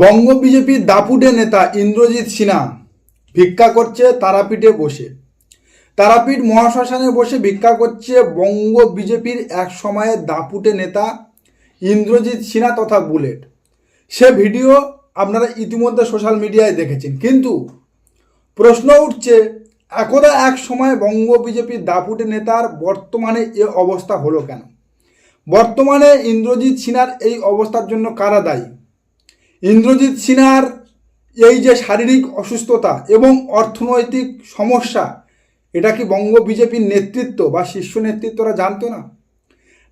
বঙ্গ বিজেপির দাপুটে নেতা ইন্দ্রজিৎ সিনহা ভিক্ষা করছে তারাপীঠে বসে। তারাপীঠ মহাশ্মশানে বসে ভিক্ষা করছে বঙ্গ বিজেপির এক সময়ে দাপুটে নেতা ইন্দ্রজিৎ সিনহা তথা বুলেট। সে ভিডিও আপনারা ইতিমধ্যে সোশ্যাল মিডিয়ায় দেখেছেন। কিন্তু প্রশ্ন উঠছে, একদা এক সময় বঙ্গ বিজেপির দাপুটে নেতার বর্তমানে এ অবস্থা হলো কেন? বর্তমানে ইন্দ্রজিৎ সিনহার এই অবস্থার জন্য কারা দায়ী? ইন্দ্রজিৎ সিনহার এই যে শারীরিক অসুস্থতা এবং অর্থনৈতিক সমস্যা, এটা কি বঙ্গ বিজেপির নেতৃত্ব বা শীর্ষ নেতৃত্বরা জানতো না?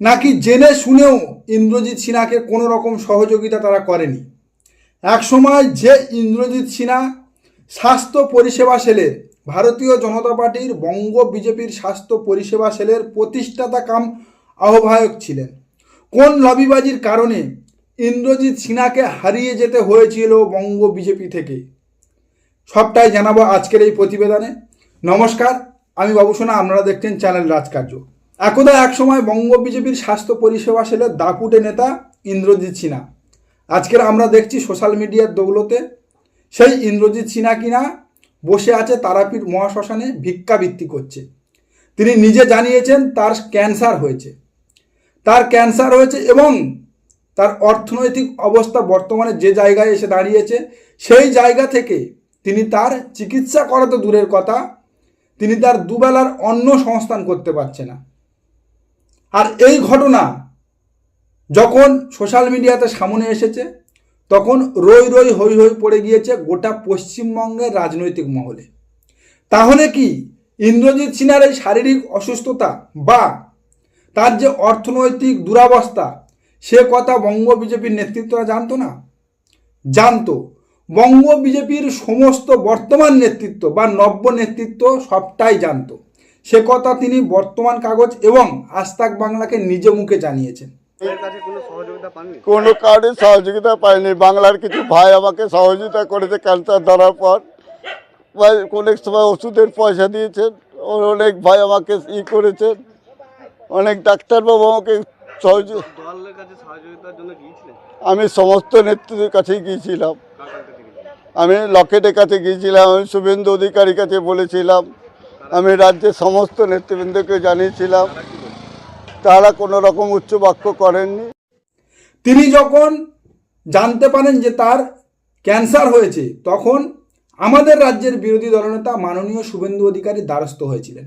নাকি জেনে শুনেও ইন্দ্রজিৎ সিনহাকে কোনো রকম সহযোগিতা তারা করেনি? এক সময় যে ইন্দ্রজিৎ সিনহা স্বাস্থ্য পরিষেবা সেলের ভারতীয় জনতা পার্টির বঙ্গ বিজেপির স্বাস্থ্য পরিষেবা সেলের প্রতিষ্ঠাতা কাম আহ্বায়ক ছিলেন, কোন লবিবাজির কারণে ইন্দ্রজিৎ সিনহাকে হারিয়ে যেতে হয়েছিল বঙ্গ বিজেপি থেকে। সবটাই জানাব আজকের এই প্রতিবেদনে। নমস্কার, আমি বাবু সোনা, আপনারা দেখছেন চ্যানেল রাজকার্য। একদা এক সময় বঙ্গ বিজেপির স্বাস্থ্য পরিষেবা সেলের দাপুটে নেতা ইন্দ্রজিৎ সিনহা। আজকের আমরা দেখছি সোশ্যাল মিডিয়ার দৌলতে সেই ইন্দ্রজিৎ সিনহা কিনা বসে আছে তারাপীঠ মহাশ্মশানে ভিক্ষাবৃত্তি করছে। তিনি নিজে জানিয়েছেন তার ক্যান্সার হয়েছে। তার ক্যান্সার হয়েছে এবং তার অর্থনৈতিক অবস্থা বর্তমানে যে জায়গায় এসে দাঁড়িয়েছে, সেই জায়গা থেকে তিনি তার চিকিৎসা করা তো দূরের কথা, তিনি তার দুবেলার অন্ন সংস্থান করতে পারছে না। আর এই ঘটনা যখন সোশ্যাল মিডিয়াতে সামনে এসেছে, তখন রই রই হই হই পড়ে গিয়েছে গোটা পশ্চিমবঙ্গের রাজনৈতিক মহলে। তাহলে কি ইন্দ্রজিৎ সিনহার এই শারীরিক অসুস্থতা বা তার যে অর্থনৈতিক দুরাবস্থা সে কথা বঙ্গ বিজেপির নেতৃত্বরা জানতো না? জানতো। বঙ্গ বিজেপির সমস্ত বর্তমান নেতৃত্ব বা নব্য নেতৃত্ব সবটাই জানতো। সে কথা তিনি বর্তমান কাগজ এবং আস্তাক বাংলাকে নিজ মুখে জানিয়েছেন। কোনো কারণে সহযোগিতা পাইনি। বাংলার কিছু ভাই আমাকে সহযোগিতা করেছে ক্যান্সার ধরার পর। অনেক সময় ওষুধের পয়সা দিয়েছেন। অনেক ভাই আমাকে ই করেছেন। অনেক ডাক্তারবাবু আমাকে আমি সমস্ত নেতৃত্বের কাছেই গিয়েছিলাম। আমি লকেটের কাছে গিয়েছিলাম আমি শুভেন্দু অধিকারীর কাছে বলেছিলাম আমি রাজ্যের সমস্ত নেতৃবৃন্দকে জানিয়েছিলাম। তারা তারা কোনো রকম উচ্চ বাক্য করেননি। তিনি যখন জানতে পারেন যে তার ক্যান্সার হয়েছে তখন আমাদের রাজ্যের বিরোধী দলনেতা মাননীয় শুভেন্দু অধিকারী দ্বারস্থ হয়েছিলেন।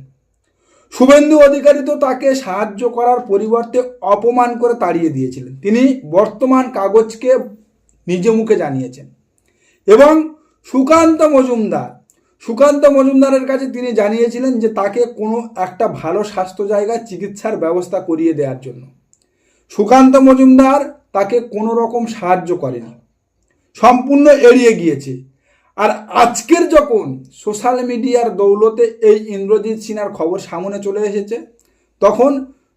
শুভেন্দু অধিকারী তো তাকে সাহায্য করার পরিবর্তে অপমান করে তাড়িয়ে দিয়েছিলেন। তিনি বর্তমান কাগজকে নিজ মুখে জানিয়েছেন। এবং সুকান্ত মজুমদার, সুকান্ত মজুমদারের কাছে তিনি জানিয়েছিলেন যে তাকে কোনো একটা ভালো স্বাস্থ্য জায়গায় চিকিৎসার ব্যবস্থা করিয়ে দেওয়ার জন্য। সুকান্ত মজুমদার তাকে কোনো রকম সাহায্য করেনি। সম্পূর্ণ এড়িয়ে গিয়েছে। আর আজকের যখন সোশ্যাল মিডিয়ার দৌলতে এই ইন্দ্রজিৎ সিনহার খবর সামনে চলে এসেছে, তখন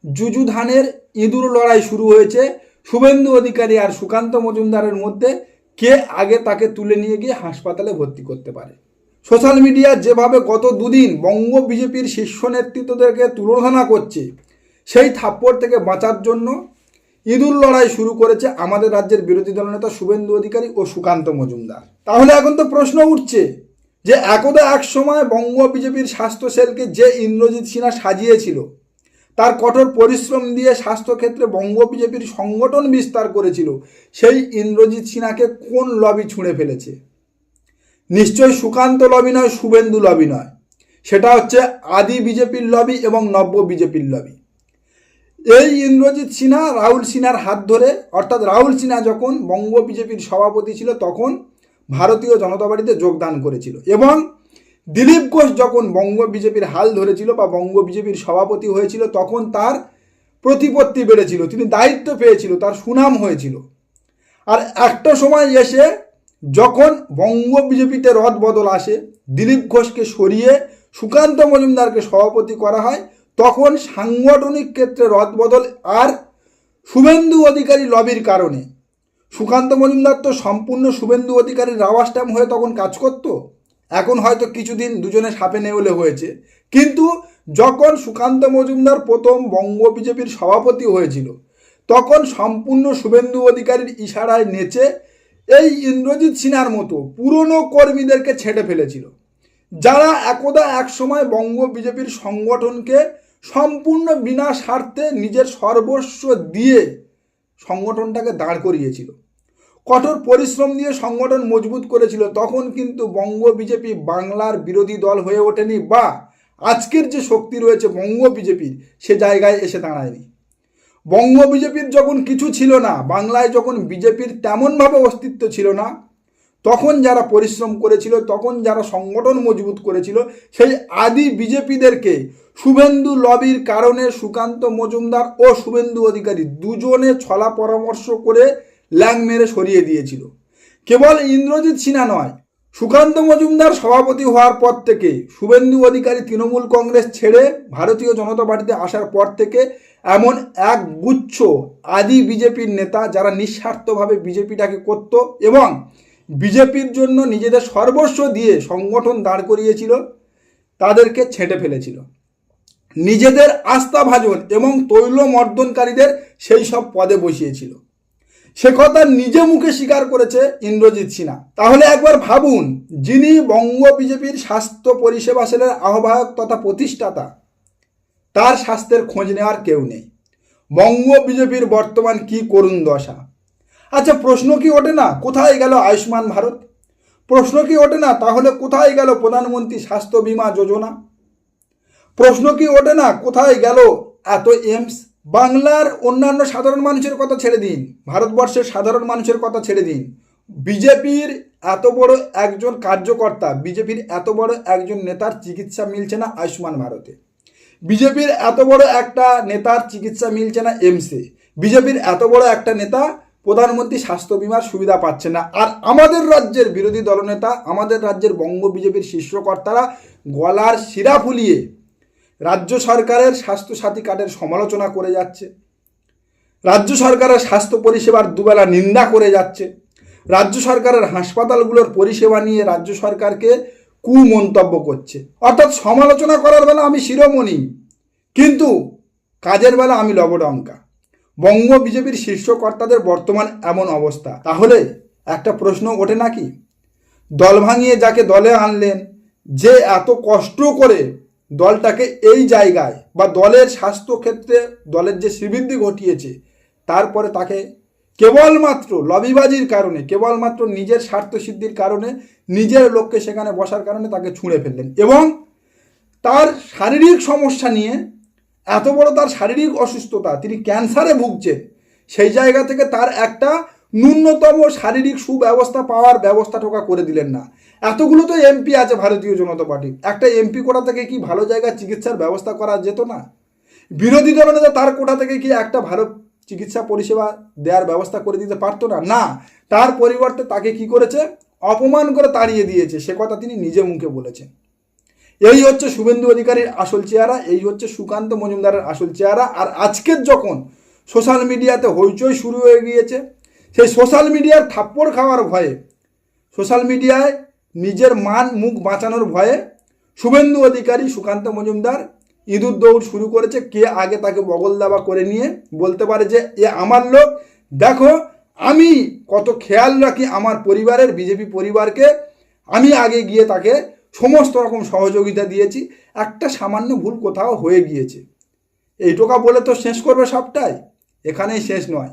যুযুধানের ইঁদুর লড়াই শুরু হয়েছে শুভেন্দু অধিকারী আর সুকান্ত মজুমদারের মধ্যে কে আগে তাকে তুলে নিয়ে গিয়ে হাসপাতালে ভর্তি করতে পারে। সোশ্যাল মিডিয়া যেভাবে গত দুদিন বঙ্গ বিজেপির শীর্ষ নেতৃত্বদেরকে তুলনা করছে, সেই থাপ্পড় থেকে বাঁচার জন্য ইঁদুর লড়াই শুরু করেছে আমাদের রাজ্যের বিরোধী দলনেতা শুভেন্দু অধিকারী ও সুকান্ত মজুমদার। তাহলে এখন তো প্রশ্ন উঠছে যে একদা এক সময় বঙ্গ বিজেপির স্বাস্থ্য সেলকে যে ইন্দ্রজিৎ সিনহা সাজিয়েছিল, তার কঠোর পরিশ্রম দিয়ে স্বাস্থ্যক্ষেত্রে বঙ্গ বিজেপির সংগঠন বিস্তার করেছিল, সেই ইন্দ্রজিৎ সিনহাকে কোন লবি ছুঁড়ে ফেলেছে? নিশ্চয়ই সুকান্ত লবি নয়, শুভেন্দু লবি নয়। সেটা হচ্ছে আদি বিজেপির লবি এবং নব্য বিজেপির লবি। এই ইন্দ্রজিৎ সিনহা, রাহুল সিনহার হাত ধরে, অর্থাৎ রাহুল সিনহা যখন বঙ্গ বিজেপির সভাপতি ছিল, তখন ভারতীয় জনতা পার্টিতে যোগদান করেছিল। এবং দিলীপ ঘোষ যখন বঙ্গ বিজেপির হাল ধরেছিল বা বঙ্গ বিজেপির সভাপতি হয়েছিল, তখন তার প্রতিপত্তি বেড়েছিল, তিনি দায়িত্ব পেয়েছিল, তার সুনাম হয়েছিল। আর একটা সময় এসে যখন বঙ্গ বিজেপিতে রদ বদল আসে, দিলীপ ঘোষকে সরিয়ে সুকান্ত মজুমদারকে সভাপতি করা হয় তখন সাংগঠনিক ক্ষেত্রে রদ বদল আর শুভেন্দু অধিকারী লবির কারণে। সুকান্ত মজুমদার তো সম্পূর্ণ শুভেন্দু অধিকারীর রাওয়া স্ট্যাম্প হয়ে তখন কাজ করত। এখন হয়তো কিছুদিন দুজনে সাপে নেউলে হয়েছে। কিন্তু যখন সুকান্ত মজুমদার প্রথম বঙ্গ বিজেপির সভাপতি হয়েছিল, তখন সম্পূর্ণ শুভেন্দু অধিকারীর ইশারায় নেচে এই ইন্দ্রজিৎ সিনহার মতো পুরনো কর্মীদেরকে ছেড়ে ফেলেছিল। যারা একদা একসময় বঙ্গ বিজেপির সংগঠনকে সম্পূর্ণ বিনা স্বার্থে নিজের সর্বস্ব দিয়ে সংগঠনটাকে দাঁড় করিয়েছিল। কঠোর পরিশ্রম দিয়ে সংগঠন মজবুত করেছিল, তখন কিন্তু বঙ্গ বিজেপি বাংলার বিরোধী দল হয়ে ওঠেনি বা আজকের যে শক্তি রয়েছে বঙ্গ বিজেপির, সে জায়গায় এসে দাঁড়ায়নি। বঙ্গ বিজেপির যখন কিছু ছিল না, বাংলায় যখন বিজেপির তেমনভাবে অস্তিত্ব ছিল না তখন যারা পরিশ্রম করেছিল, তখন যারা সংগঠন মজবুত করেছিল, সেই আদি বিজেপিদেরকে শুভেন্দু লবির কারণে সুকান্ত মজুমদার ও শুভেন্দু অধিকারী দুজনে ছলা পরামর্শ করে ল্যাং মেরে সরিয়ে দিয়েছিল। কেবল ইন্দ্রজিৎ সিনহা নয়, সুকান্ত মজুমদার সভাপতি হওয়ার পর থেকে শুভেন্দু অধিকারী তৃণমূল কংগ্রেস ছেড়ে ভারতীয় জনতা পার্টিতে আসার পর থেকে এমন এক গুচ্ছ আদি বিজেপির নেতা যারা নিঃস্বার্থভাবে বিজেপিটাকে করত এবং বিজেপির জন্য নিজেদের সর্বস্ব দিয়ে সংগঠন দাঁড় করিয়েছিল, তাদেরকে ছেঁটে ফেলেছিল। নিজেদের আস্থাভাজন এবং তৈলমর্দনকারীদের সেই সব পদে বসিয়েছিল। সে কথা নিজে মুখে স্বীকার করেছে ইন্দ্রজিৎ সিনহা। তাহলে একবার ভাবুন, যিনি বঙ্গ বিজেপির স্বাস্থ্য পরিষেবা সেলের আহ্বায়ক তথা প্রতিষ্ঠাতা, তার স্বাস্থ্যের খোঁজ নেওয়ার কেউ নেই। বঙ্গ বিজেপির বর্তমান কি করুণ দশা? আচ্ছা প্রশ্ন কি ওঠে না? কোথায় গেল আয়ুষ্মান ভারত? প্রশ্ন কি ওঠে না? তাহলে কোথায় গেল প্রধানমন্ত্রী স্বাস্থ্য বিমা যোজনা? প্রশ্ন কি ওঠে না? কোথায় গেল এত এমস বাংলার অন্যান্য সাধারণ মানুষের কথা ছেড়ে দিন। ভারতবর্ষের সাধারণ মানুষের কথা ছেড়ে দিন। বিজেপির এত বড় একজন কার্যকর্তা, বিজেপির এত বড় একজন নেতার চিকিৎসা মিলছে না আয়ুষ্মান ভারতে। বিজেপির এত বড় একটা নেতার চিকিৎসা মিলছে না এমসে বিজেপির এত বড় একটা নেতা প্রধানমন্ত্রী স্বাস্থ্য বিমার সুবিধা পাচ্ছে না। আর আমাদের রাজ্যের বিরোধী দলনেতা, আমাদের রাজ্যের বঙ্গ বিজেপির শীর্ষকর্তারা গলার শিরা ফুলিয়ে রাজ্য সরকারের স্বাস্থ্যসাথী কার্ডের সমালোচনা করে যাচ্ছে। রাজ্য সরকারের স্বাস্থ্য পরিষেবার দুবেলা নিন্দা করে যাচ্ছে। রাজ্য সরকারের হাসপাতালগুলোর পরিষেবা নিয়ে রাজ্য সরকারকে কুমন্তব্য করছে। অর্থাৎ সমালোচনা করার বেলা আমি শিরোমণি, কিন্তু কাজের বেলা আমি লবডঙ্কা। বঙ্গ বিজেপির শীর্ষকর্তাদের বর্তমান এমন অবস্থা। তাহলে একটা প্রশ্ন ওঠে নাকি? দল ভাঙিয়ে যাকে দলে আনলেন, যে এত কষ্ট করে দলটাকে এই জায়গায় বা দলের স্বাস্থ্য ক্ষেত্রে দলের যে শ্রীবৃদ্ধি ঘটিয়েছে, তারপরে তাকে কেবলমাত্র লবিবাজির কারণে, কেবলমাত্র নিজের স্বার্থ সিদ্ধির কারণে, নিজের লোককে সেখানে বসার কারণে তাকে ছুঁড়ে ফেললেন এবং তার শারীরিক সমস্যা নিয়ে এত বড় তার শারীরিক অসুস্থতা, তিনি ক্যান্সারে ভুগছেন। সেই জায়গা থেকে তার একটা ন্যূনতম শারীরিক সুব্যবস্থা পাওয়ার ব্যবস্থা টোকা করে দিলেন না। এতগুলো তো এমপি আছে ভারতীয় জনতা পার্টি। একটা এমপি কোটা থেকে কি ভালো জায়গায় চিকিৎসার ব্যবস্থা করা যেত না? বিরোধী দলনেতা তার কোটা থেকে কি একটা ভালো চিকিৎসা পরিষেবা দেওয়ার ব্যবস্থা করে দিতে পারতো না? না, তার পরিবর্তে তাকে কি করেছে? অপমান করে তাড়িয়ে দিয়েছে, সে কথা তিনি নিজে মুখে বলেছেন। এই হচ্ছে শুভেন্দু অধিকারীর আসল চেহারা, এই হচ্ছে সুকান্ত মজুমদারের আসল চেহারা। আর আজকের যখন সোশ্যাল মিডিয়াতে হইচই শুরু হয়ে গিয়েছে, সেই সোশ্যাল মিডিয়ার থাপ্পড় খাওয়ার ভয়ে, সোশ্যাল মিডিয়ায় নিজের মান, মুখ বাঁচানোর ভয়ে শুভেন্দু অধিকারী সুকান্ত মজুমদার ইঁদুর দৌড় শুরু করেছে। কে আগে তাকে বগল দাবা করে নিয়ে বলতে পারে যে, এ আমার লোক, দেখো, আমি কত খেয়াল রাখি আমার পরিবারের, বিজেপি পরিবারকে, আমি আগে গিয়ে তাকে সমস্ত রকম সহযোগিতা দিয়েছি, একটা সামান্য ভুল কোথাও হয়ে গিয়েছে। এই টোকা বলে তো শেষ করবে সবটাই? এখানেই শেষ নয়।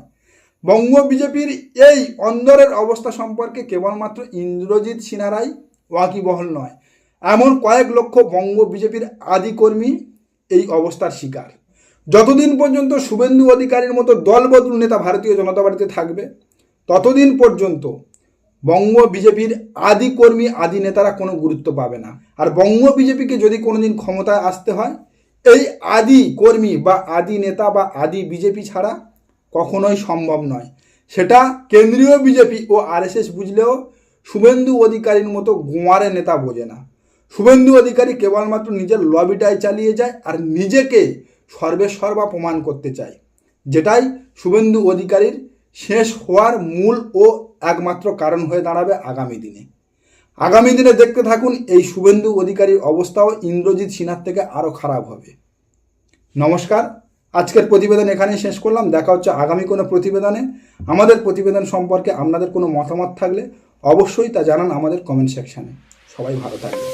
বঙ্গ বিজেপির এই অন্দরের অবস্থা সম্পর্কে কেবলমাত্র ইন্দ্রজিৎ সিনহারাই ওয়াকিবহল নয়। এমন কয়েক লক্ষ বঙ্গ বিজেপির আদিকর্মী এই অবস্থার শিকার। যতদিন পর্যন্ত শুভেন্দু অধিকারীর মতো দলবদল নেতা ভারতীয় জনতা পার্টিতে থাকবে, ততদিন পর্যন্ত বঙ্গ বিজেপির আদি কর্মী, আদি নেতারা কোনো গুরুত্ব পাবে না। আর বঙ্গ বিজেপিকে যদি কোনোদিন ক্ষমতায় আসতে হয়, এই আদি কর্মী বা আদি নেতা বা আদি বিজেপি ছাড়া কখনোই সম্ভব নয়। সেটা কেন্দ্রীয় বিজেপি ও আরএসএস বুঝলেও শুভেন্দু অধিকারীর মতো গোয়ারে নেতা বোঝে না। শুভেন্দু অধিকারী কেবলমাত্র নিজের লবিটাই চালিয়ে যায় আর নিজেকে সর্বেসর্বা প্রমাণ করতে চায়। যেটাই শুভেন্দু অধিকারীর শেষ হওয়ার মূল ও একমাত্র কারণ হয়ে দাঁড়াবে আগামী দিনে। আগামী দিনে দেখতে থাকুন এই শুভেন্দু অধিকারীর অবস্থাও ইন্দ্রজিৎ সিনহার থেকে আরও খারাপ হবে। নমস্কার, আজকের প্রতিবেদন এখানেই শেষ করলাম। দেখা হচ্ছে আগামী কোনো প্রতিবেদনে। আমাদের প্রতিবেদন সম্পর্কে আপনাদের কোনো মতামত থাকলে অবশ্যই তা জানান আমাদের কমেন্ট সেকশানে। সবাই ভালো থাকবে